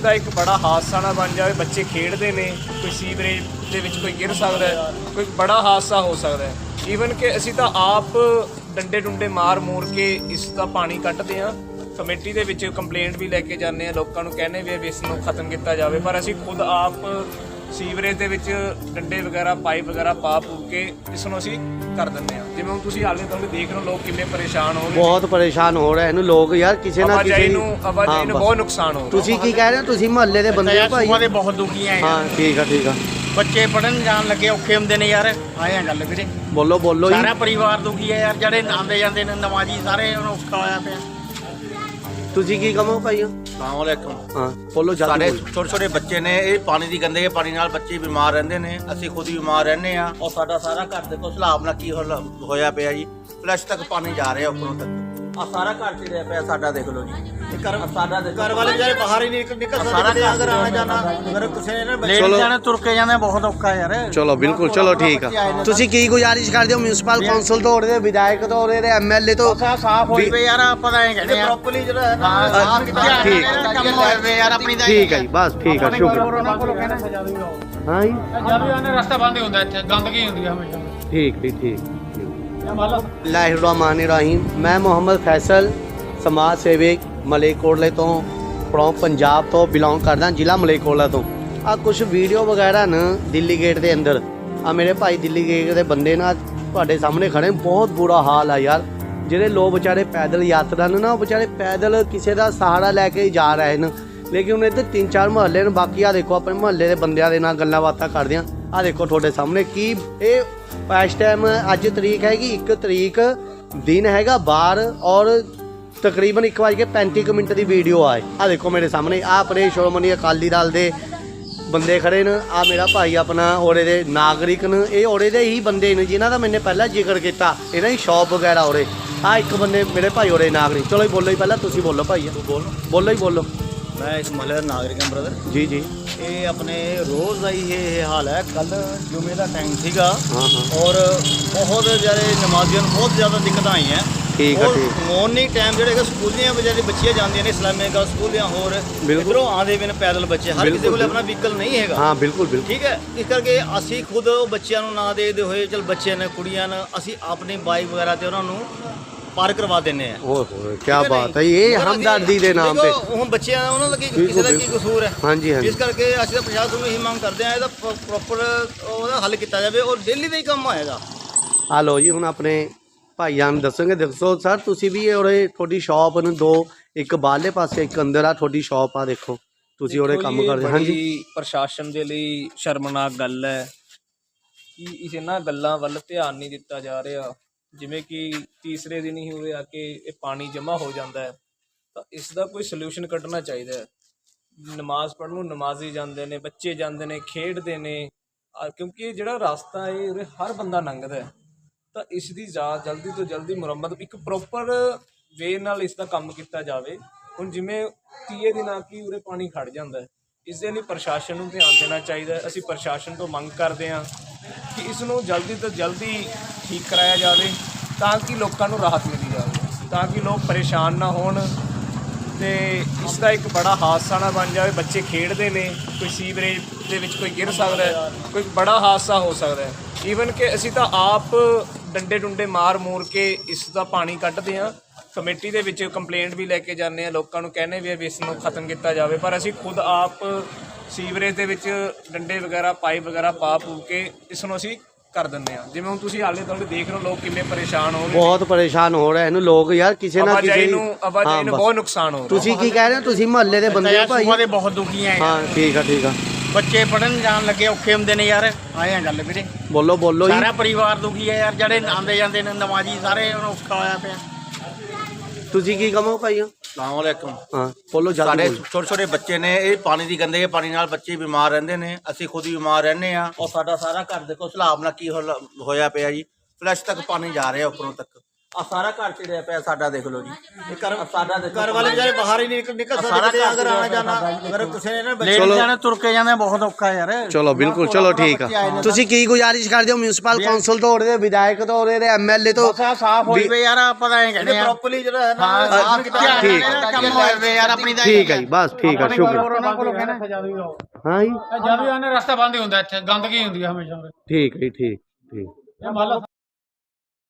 ਦਾ ਇੱਕ ਬੜਾ ਹਾਦਸਾ ਨਾ ਬਣ ਜਾਵੇ, ਬੱਚੇ ਖੇਡਦੇ ਨੇ, ਕੋਈ ਸੀਵਰੇਜ ਦੇ ਵਿੱਚ ਕੋਈ ਗਿਰ ਸਕਦਾ ਹੈ, ਕੋਈ ਬੜਾ ਹਾਦਸਾ ਹੋ ਸਕਦਾ ਹੈ। ਈਵਨ ਕਿ ਅਸੀਂ ਤਾਂ ਆਪ ਡੰਡੇ ਡੁੰਡੇ ਮਾਰ ਮੂਰ ਕੇ ਇਸ ਦਾ ਪਾਣੀ ਕੱਟਦੇ ਹਾਂ। ਕਮੇਟੀ ਦੇ ਵਿੱਚ ਕੰਪਲੇਂਟ ਵੀ ਲੈ ਕੇ ਜਾਂਦੇ ਆ ਲੋਕਾਂ ਨੂੰ ਕਹਿੰਦੇ ਵੀ ਇਸ ਨੂੰ ਖਤਮ ਕੀਤਾ ਜਾਵੇ, ਪਰ ਅਸੀਂ ਖੁਦ ਆਪ ਸੀਵਰੇਜ ਦੇ ਵਿੱਚ ਡੰਡੇ ਵਗੈਰਾ ਪਾਈਪ ਵਗੈਰਾ ਪਾ ਪੂ ਕੇ ਇਸ ਨੂੰ ਅਸੀਂ ਕਰ ਦਿੰਦੇ ਆ ਜਿਵੇਂ ਹੁਣ ਤੁਸੀਂ ਹਾਲੇ ਤੱਕ ਦੇਖ ਰਹੇ ਹੋ ਲੋਕ ਕਿੰਨੇ ਪਰੇਸ਼ਾਨ ਹੋ ਰਹੇ ਬਹੁਤ ਪਰੇਸ਼ਾਨ ਹੋ ਰਹੇ ਇਹਨੂੰ ਲੋਕ ਯਾਰ ਕਿਸੇ ਨਾ ਆਵਾਜਾਈ ਕਿਸੇ ਨੂੰ ਆਵਾਜਾਈ ਨੂੰ। ਬਹੁਤ ਨੁਕਸਾਨ ਹੋ ਰਿਹਾ। ਤੁਸੀਂ ਕੀ ਕਹਿ ਰਹੇ ਹੋ? ਤੁਸੀਂ ਮਹੱਲੇ ਦੇ ਬੰਦੇ ਹੋ ਭਾਈ। ਦੇ ਬਹੁਤ ਦੁਖੀ ਆ। ਹਾਂ ਠੀਕ ਆ ਠੀਕ ਆ। ਬੱਚੇ ਪੜਨ ਜਾਣ ਲੱਗੇ ਔਖੇ ਹੁੰਦੇ ਨੇ ਯਾਰ। ਆਏ ਆ ਗੱਲ ਵੀਰੇ। ਬੋਲੋ ਬੋਲੋ ਜੀ। ਸਾਰਾ ਪਰਿਵਾਰ ਦੁਖੀ ਆ ਯਾਰ ਜਿਹੜੇ ਆਉਂਦੇ ਜਾਂਦੇ ਨੇ ਨਮਾਜ਼ੀ ਸਾਰੇ ਉਹਨੂੰ ਔਖਾ ਹੋਇਆ ਪਿਆ। ਤੁਸੀਂ ਕੀ ਕਹੋ ਭਾਈ ਅਸਲਾਮੁਅਲੈਕਮ ਹਾਂ ਬੋਲੋ ਜਲਦੀ ਸਾਡੇ ਬੋਲੋ। ਛੋਟੇ ਛੋਟੇ ਬੱਚੇ ਨੇ ਇਹ ਪਾਣੀ ਦੀ ਗੰਦੇ ਪਾਣੀ ਨਾਲ ਬੱਚੇ ਬਿਮਾਰ ਰਹਿੰਦੇ ਨੇ ਅਸੀਂ ਖੁਦ ਵੀ ਬਿਮਾਰ ਰਹਿੰਦੇ ਆ ਔਰ ਸਾਡਾ ਸਾਰਾ ਘਰ ਦੇਖੋ ਸਲਾਬ ਨਾਲ ਕੀ ਹੋਲ- ਹੋਇਆ ਪਿਆ ਜੀ। ਫਲੈਸ਼ ਤੱਕ ਪਾਣੀ ਜਾ ਰਿਹਾ ਉੱਪਰੋਂ ਤੱਕ। ਆ ਸਾਰਾ ਘਰ ਚ ਰਿਹਾ ਪਿਆ ਸਾਡਾ ਦੇਖ ਲਓ ਜੀ। ਘਰ ਸਾਡਾ ਦੇਖੋ ਘਰ ਵਾਲੇ ਜਿਹੜੇ ਬਾਹਰ ਹੀ ਨਹੀਂ ਨਿਕਲ ਨਿਕਲ ਸਾਰਾ ਸਕਦੇ ਘਰ ਅਗਰ ਆਣਾ ਜਾਣਾ ਅਗਰ ਕਿਸੇ ਨੇ ਚਲੋ। ਲੈ ਜਾਣਾ ਤੁਰ ਕੇ ਜਾਂਦੇ ਬਹੁਤ ਔਖਾ ਯਾਰ। ਚਲੋ ਬਿਲਕੁਲ ਚਲੋ ਠੀਕ ਆ। ਤੁਸੀਂ ਕੀ ਗੁਜ਼ਾਰਿਸ਼ ਕਰਦੇ ਹੋ? ਮਿਊਨਿਸਪਲ ਕੌਂਸਲ ਤੋਂ ਉਹਦੇ ਵਿਧਾਇਕ ਤੋਂ ਉਹਦੇ ਐਮਐਲਏ ਤੋਂ? ਸਾਫ਼ ਹੋਈ ਪਏ ਯਾਰ ਆਪਾਂ ਤਾਂ ਐਂ ਕਹਿੰਦੇ ਆ। ਪ੍ਰੋਪਰਲੀ ਜਿਹੜਾ ਹੈ ਨਾ ਹਾਂ ਸਾਫ਼ ਠੀਕ। ਕੰਮ ਹੋਏ ਪਏ ਯਾਰ ਆਪਣੀ ਤਾਂ ਠੀਕ ਹੈ ਜੀ ਬਸ ਠੀਕ ਆ ਸ਼ੁਕਰ। ਉਹਨਾਂ ਕੋਲੋਂ ਕਹਿੰਦੇ ਹਾਂ ਜੀ। ਜਦ ਵੀ ਆਨੇ ਰਸਤਾ ਬੰਦ ਹੀ ਹੁੰਦਾ ਇੱਥੇ ਗੰਦਗੀ ਹੁੰਦੀ ਹੈ ਹਮੇਸ਼ਾ। ਠੀਕ ਵੀ ਠੀਕ। ਰਹੀਮ। ਮੈਂ ਮੁਹੰਮਦ ਫੈਸਲ, ਸਮਾਜ ਸੇਵਕ ਮਲੇਕੋਟਲੇ ਤੋਂ ਫਰੋਮ ਪੰਜਾਬ ਤੋਂ ਬਿਲੋਂਗ ਕਰਦਾ, ਜ਼ਿਲ੍ਹਾ ਮਲੇਕੋਟਲਾ ਤੋਂ। ਆ ਕੁਝ ਵੀਡੀਓ ਵਗੈਰਾ ਨਾ ਦਿੱਲੀ ਗੇਟ ਦੇ ਅੰਦਰ। ਆ ਮੇਰੇ ਭਾਈ ਦਿੱਲੀ ਗੇਟ ਦੇ ਬੰਦੇ ਨਾਲ ਤੁਹਾਡੇ ਸਾਹਮਣੇ ਖੜੇ ਬਹੁਤ ਬੁਰਾ ਹਾਲ ਆ ਯਾਰ। ਜਿਹੜੇ ਲੋਕ ਵਿਚਾਰੇ ਪੈਦਲ ਯਾਤਰਾ ਨੇ ਨਾ, ਉਹ ਵਿਚਾਰੇ ਪੈਦਲ ਕਿਸੇ ਦਾ ਸਹਾਰਾ ਲੈ ਕੇ ਜਾ ਰਹੇ ਨੇ। ਲੇਕਿਨ ਹੁਣ ਇੱਥੇ ਤਿੰਨ ਚਾਰ ਮੁਹੱਲੇ ਨੇ ਬਾਕੀ ਆ ਦੇਖੋ ਆਪਣੇ ਮੁਹੱਲੇ ਦੇ ਬੰਦਿਆਂ ਦੇ ਨਾਲ ਗੱਲਾਂ ਬਾਤਾਂ ਕਰਦੇ ਆ ਆ ਦੇਖੋ ਤੁਹਾਡੇ ਸਾਹਮਣੇ ਕੀ ਇਹ ਇਸ ਟਾਈਮ ਅੱਜ ਤਰੀਕ ਹੈਗੀ 1 ਤਰੀਕ ਦਿਨ ਹੈਗਾ ਬਾਰ ਔਰ ਤਕਰੀਬਨ 1:35 ਕੁ ਮਿੰਟ ਦੀ ਵੀਡੀਓ ਆਏ ਆ ਦੇਖੋ ਮੇਰੇ ਸਾਹਮਣੇ ਆ ਆਪਣੇ ਸ਼੍ਰੋਮਣੀ ਅਕਾਲੀ ਦਲ ਦੇ ਬੰਦੇ ਖੜੇ ਨੇ ਆ ਮੇਰਾ ਭਾਈ ਆਪਣਾ ਔਰੇ ਦੇ ਨਾਗਰਿਕ ਨੇ ਇਹ ਔਰੇ ਦੇ ਹੀ ਬੰਦੇ ਨੇ ਜਿਨ੍ਹਾਂ ਦਾ ਮੈਨੇ ਪਹਿਲਾਂ ਜ਼ਿਕਰ ਕੀਤਾ ਇਹਨਾਂ ਦੀ ਸ਼ਾਪ ਵਗੈਰਾ ਔਰੇ ਆ ਇੱਕ ਬੰਦੇ ਮੇਰੇ ਭਾਈ ਔਰੇ ਨਾਗਰਿਕ। ਚਲੋ ਜੀ ਬੋਲੋ ਜੀ ਪਹਿਲਾਂ ਤੁਸੀਂ ਬੋਲੋ ਭਾਈ। ਤੂੰ ਬੋਲ। ਬੋਲੋ ਹੀ ਬੋਲੋ। ਮੈਂ ਇਸ ਮਹੱਲੇ ਦਾ ਨਾਗਰਿਕ ਹਾਂ ਬ੍ਰਦਰ ਜੀ ਜੀ। ਇਹ ਆਪਣੇ ਰੋਜ਼ ਦਾ ਹੀ ਇਹ ਹਾਲ ਹੈ। ਕੱਲ ਜੁਮੇ ਦਾ ਟਾਈਮ ਸੀਗਾ। ਹਾਂ ਹਾਂ। ਔਰ ਬਹੁਤ ਜਿਹੜੇ ਨਮਾਜ਼ੀਆਂ ਨੂੰ ਬਹੁਤ ਜ਼ਿਆਦਾ ਦਿੱਕਤਾਂ ਆਈਆਂ। ਠੀਕ ਔਰ ਠੀਕ। ਮਾਰਨਿੰਗ ਟਾਈਮ ਜਿਹੜੇ ਹੈਗੇ ਸਕੂਲੀਆਂ ਵਿਚਾਰੀ ਬੱਚੀਆਂ ਜਾਂਦੀਆਂ ਨੇ ਇਸਲਾਮੀ ਗਰਲ ਸਕੂਲ ਜਾਂ ਹੋਰ। ਇੱਧਰੋਂ ਆਉਂਦੇ ਵੀ ਨੇ ਪੈਦਲ ਬੱਚੇ। ਹਰ ਕਿਸੇ ਕੋਲ ਆਪਣਾ ਵਹੀਕਲ ਨਹੀਂ ਹੈਗਾ। ਹਾਂ ਬਿਲਕੁਲ ਬਿਲਕੁਲ। ਠੀਕ ਹੈ? ਇਸ ਕਰਕੇ ਅਸੀਂ ਖੁਦ ਬੱਚਿਆਂ ਨੂੰ ਨਾ ਦੇਖਦੇ ਹੋਏ ਚਲ ਬੱਚੇ ਨੇ ਕੁੜੀਆਂ ਨੇ ਅਸੀਂ ਆਪਣੀ ਬਾਈਕ ਵਗੈਰਾ ਤੇ ਉਹਨਾਂ ਨੂੰ ਪਾਰ ਕਰਵਾ ਦਿੰਨੇ ਆ। ਓਏ ਹੋਏ ਕੀ ਬਾਤ ਹੈ ਇਹ ਹਮਦਰਦੀ ਦੇ ਨਾਮ ਤੇ। ਦੇਖੋ, ਹੁਣ ਬੱਚਿਆਂ ਦਾ ਉਹਨਾਂ ਬਿਲਕੁਲ, ਕਿਸੇ ਦਾ ਕੀ। ਕਸੂਰ ਹੈ? ਹਾਂਜੀ ਹਾਂਜੀ। ਇਸ ਕਰਕੇ ਅਸੀਂ ਤਾਂ ਪ੍ਰਸ਼ਾਸਨ ਨੂੰ ਇਹੀ ਮੰਗ ਕਰਦੇ ਆ ਇਹਦਾ ਪ੍ਰੋਪਰ ਉਹਦਾ ਹੱਲ ਕੀਤਾ ਜਾਵੇ ਔਰ ਡੇਲੀ ਦਾ ਹੀ ਕੰਮ ਆਏਗਾ ਆ ਲੋ ਜੀ ਹੁਣ ਆਪਣੇ ਭਾਈਆਂ ਨੂੰ ਦੱਸੋਗੇ। ਦੱਸੋ ਸਰ ਤੁਸੀਂ ਵੀ ਉਰੇ ਤੁਹਾਡੀ ਸ਼ਾਪ ਨੂੰ ਦੋ ਇੱਕ ਬਾਹਰਲੇ ਪਾਸੇ ਇੱਕ ਅੰਦਰ। ਆ ਤੁਹਾਡੀ ਸ਼ਾਪ ਆ ਦੇਖੋ। ਤੁਸੀਂ ਉਰੇ ਦੇਖੋ ਕੰਮ ਕਰਦੇ ਹਾਂਜੀ। ਪ੍ਰਸ਼ਾਸਨ ਦੇ ਲਈ ਸ਼ਰਮਨਾਕ ਗੱਲ ਹੈ ਕਿ ਇਸ ਇਹਨਾਂ ਗੱਲਾਂ ਵੱਲ ਧਿਆਨ ਨਹੀਂ ਦਿੱਤਾ ਜਾ ਰਿਹਾ। ਜਿਵੇਂ ਕਿ ਤੀਸਰੇ ਦਿਨ ਹੀ ਉਰੇ ਆ ਕੇ ਇਹ ਪਾਣੀ ਜਮ੍ਹਾਂ ਹੋ ਜਾਂਦਾ ਹੈ, ਤਾਂ ਇਸ ਦਾ ਕੋਈ ਸੋਲੂਸ਼ਨ ਕੱਢਣਾ ਚਾਹੀਦਾ ਹੈ। ਨਮਾਜ਼ ਪੜ੍ਹਨ ਨੂੰ ਨਮਾਜ਼ੀ ਜਾਂਦੇ ਨੇ, ਬੱਚੇ ਜਾਂਦੇ ਨੇ, ਖੇਡਦੇ ਨੇ ਆ ਕਿਉਂਕਿ ਇਹ ਜਿਹੜਾ ਰਸਤਾ ਹੈ ਉਰੇ ਹਰ ਬੰਦਾ ਲੰਘਦਾ ਹੈ। ਤਾਂ ਇਸ ਦੀ ਜਾ ਜਲਦੀ ਤੋਂ ਜਲਦੀ ਮੁਰੰਮਤ, ਇੱਕ ਪ੍ਰੋਪਰ ਵੇ ਨਾਲ ਇਸ ਦਾ ਕੰਮ ਕੀਤਾ ਜਾਵੇ। ਹੁਣ ਜਿਵੇਂ ਤੀਏ ਦਿਨ ਆ ਕੇ ਉਰੇ ਪਾਣੀ ਖੜ ਜਾਂਦਾ ਹੈ, ਇਸ ਦੇ ਲਈ ਪ੍ਰਸ਼ਾਸਨ ਨੂੰ ਧਿਆਨ ਦੇਣਾ ਚਾਹੀਦਾ ਹੈ। ਅਸੀਂ ਪ੍ਰਸ਼ਾਸਨ ਤੋਂ ਮੰਗ ਕਰਦੇ ਹਾਂ ਕਿ ਇਸ ਨੂੰ ਜਲਦੀ ਤੋਂ ਜਲਦੀ ਠੀਕ ਕਰਾਇਆ ਜਾਵੇ ਤਾਂ ਕਿ ਲੋਕਾਂ ਨੂੰ ਰਾਹਤ ਮਿਲੀ ਜਾਵੇ, ਤਾਂ ਕਿ ਲੋਕ ਪਰੇਸ਼ਾਨ ਨਾ ਹੋਣ ਤੇ ਇਸ ਦਾ ਇੱਕ ਬੜਾ ਹਾਦਸਾ ਨਾ ਬਣ ਜਾਵੇ। ਬੱਚੇ ਖੇਡਦੇ ਨੇ, ਕੋਈ ਸੀਵਰੇਜ ਦੇ ਵਿੱਚ ਕੋਈ ਗਿਰ ਸਕਦਾ ਹੈ, ਕੋਈ ਬੜਾ ਹਾਦਸਾ ਹੋ ਸਕਦਾ ਹੈ। ਈਵਨ ਕਿ ਅਸੀਂ ਤਾਂ ਆਪ ਡੰਡੇ ਡੁੰਡੇ ਮਾਰ ਮੂਰ ਕੇ ਇਸ ਦਾ ਪਾਣੀ ਕੱਢਦੇ ਹਾਂ। ਕਮੇਟੀ ਦੇ ਵਿੱਚ ਕੰਪਲੇਂਟ ਵੀ ਲੈ ਕੇ ਜਾਂਦੇ ਆ ਲੋਕਾਂ ਨੂੰ ਕਹਿੰਦੇ ਵੀ ਇਸ ਨੂੰ ਖਤਮ ਕੀਤਾ ਜਾਵੇ। ਪਰ ਅਸੀਂ ਖੁਦ ਆਪ ਸੀਵਰੇਜ ਦੇ ਵਿੱਚ ਡੰਡੇ ਵਗੈਰਾ ਪਾਈਪ ਵਗੈਰਾ ਪਾ ਪੂ ਕੇ ਇਸ ਨੂੰ ਅਸੀਂ ਕਰ ਦਿੰਦੇ ਆ ਜਿਵੇਂ ਹੁਣ ਤੁਸੀਂ ਹਾਲੇ ਤੱਕ ਦੇਖ ਰਹੇ ਹੋ ਲੋਕ ਕਿੰਨੇ ਪਰੇਸ਼ਾਨ ਹੋ ਰਹੇ ਨੇ। ਬਹੁਤ ਪਰੇਸ਼ਾਨ ਹੋ ਰਹੇ ਇਹਨੂੰ ਲੋਕ ਯਾਰ ਕਿਸੇ ਨਾ ਆਵਾਜਾਈ ਕਿਸੇ ਨੂੰ ਆਵਾਜਾਈ ਨੂੰ। ਬਹੁਤ ਨੁਕਸਾਨ ਹੋ ਰਿਹਾ। ਤੁਸੀਂ ਕੀ ਕਹਿ ਰਹੇ ਹੋ? ਤੁਸੀਂ ਮਹੱਲੇ ਦੇ ਬੰਦੇ ਹੋ ਭਾਈ। ਦੇ ਬਹੁਤ ਦੁਖੀ ਆ। ਹਾਂ ਠੀਕ ਆ ਠੀਕ ਆ। ਬੱਚੇ ਪੜਨ ਜਾਣ ਲੱਗੇ ਔਖੇ ਹੁੰਦੇ ਨੇ ਯਾਰ। ਆਏ ਆ ਗੱਲ ਵੀਰੇ। ਬੋਲੋ ਬੋਲੋ ਜੀ। ਸਾਰਾ ਪਰਿਵਾਰ ਦੁਖੀ ਆ ਯਾਰ ਜਿਹੜੇ ਆਉਂਦੇ ਜਾਂਦੇ ਨੇ ਨਮਾਜ਼ੀ ਸਾਰੇ ਉਹਨੂੰ ਔਖਾ ਹੋਇਆ ਪਿਆ। ਤੁਸੀਂ ਕੀ ਕਹੋ ਭਾਈ? ਅਸਲਾਮੁਅਲੈਕਮ। ਹਾਂ ਬੋਲੋ ਸਾਡੇ। ਛੋਟੇ ਛੋਟੇ ਬੱਚੇ ਨੇ ਇਹ ਪਾਣੀ ਦੀ ਗੰਦੇ ਪਾਣੀ ਨਾਲ ਬੱਚੇ ਬਿਮਾਰ ਰਹਿੰਦੇ ਨੇ ਅਸੀਂ ਖੁਦ ਵੀ ਬਿਮਾਰ ਰਹਿੰਦੇ ਆ ਔਰ ਸਾਡਾ ਸਾਰਾ ਘਰ ਦੇਖੋ ਸਲਾਬ ਨਾਲ ਕੀ ਹੋਲ- ਹੋਇਆ ਪਿਆ ਜੀ। ਫਲੈਸ਼ ਤੱਕ ਪਾਣੀ ਜਾ ਰਿਹਾ ਉੱਪਰੋਂ ਤੱਕ। ਆ ਸਾਰਾ ਘਰ ਚੜਿਆ ਪਿਆ ਸਾਡਾ ਦੇਖ ਲਓ ਜੀ। ਇਹ ਘਰ ਸਾਡਾ ਦੇਖੋ ਘਰ ਵਾਲੇ ਵਿਚਾਰੇ ਬਾਹਰ ਹੀ ਨਹੀਂ ਨਿਕਲ ਨਿਕਲ ਸਾਰਾ ਸਕਦੇ ਘਰ ਅਗਰ ਆਣਾ ਚੜਿਆ ਜਾਣਾ। ਪਿਆ ਅਗਰ ਕਿਸੇ ਨੇ ਨਾ ਚਲੋ। ਬੱਚੇ ਜਾਣੇ ਤੁਰ ਕੇ ਜਾਂਦੇ ਬਹੁਤ ਔਖਾ ਯਾਰ। ਚਲੋ ਬਿਲਕੁਲ। ਚਲੋ ਠੀਕ ਆ। ਤੁਸੀਂ ਕੀ ਗੁਜ਼ਾਰਿਸ਼ ਕਰਦੇ ਹੋ? ਮਿਊਨਿਸਪਲ ਕੌਂਸਲ ਤੋਂ ਉਹਦੇ ਵਿਧਾਇਕ ਤੋਂ ਉਹਦੇ ਐਮਐਲਏ ਤੋਂ? ਸਾਫ਼ ਹੋਈ ਪਈ ਯਾਰ ਆਪਾਂ ਤਾਂ ਐਂ ਕਹਿੰਦੇ ਆ। ਪ੍ਰੋਪਰਲੀ ਜਿਹੜਾ ਹੈ ਨਾ ਸਾਫ਼ ਕੀਤਾ ਠੀਕ। ਕੰਮ ਹੋਏ ਪਏ ਯਾਰ ਆਪਣੀ ਦਾ ਠੀਕ ਹੈ ਜੀ ਬਸ ਠੀਕ ਆ ਸ਼ੁਕਰ ਵੀ ਹਾਂ ਜੀ। ਜਦ ਵੀ ਆਨੇ ਰਸਤਾ ਬੰਦ ਹੀ ਹੁੰਦਾ ਇੱਥੇ ਗੰਦਗੀ ਹੁੰਦੀ ਹੈ ਹਮੇਸ਼ਾ। ਠੀਕ ਹੈ ਜੀ ਠੀਕ ਠੀਕ।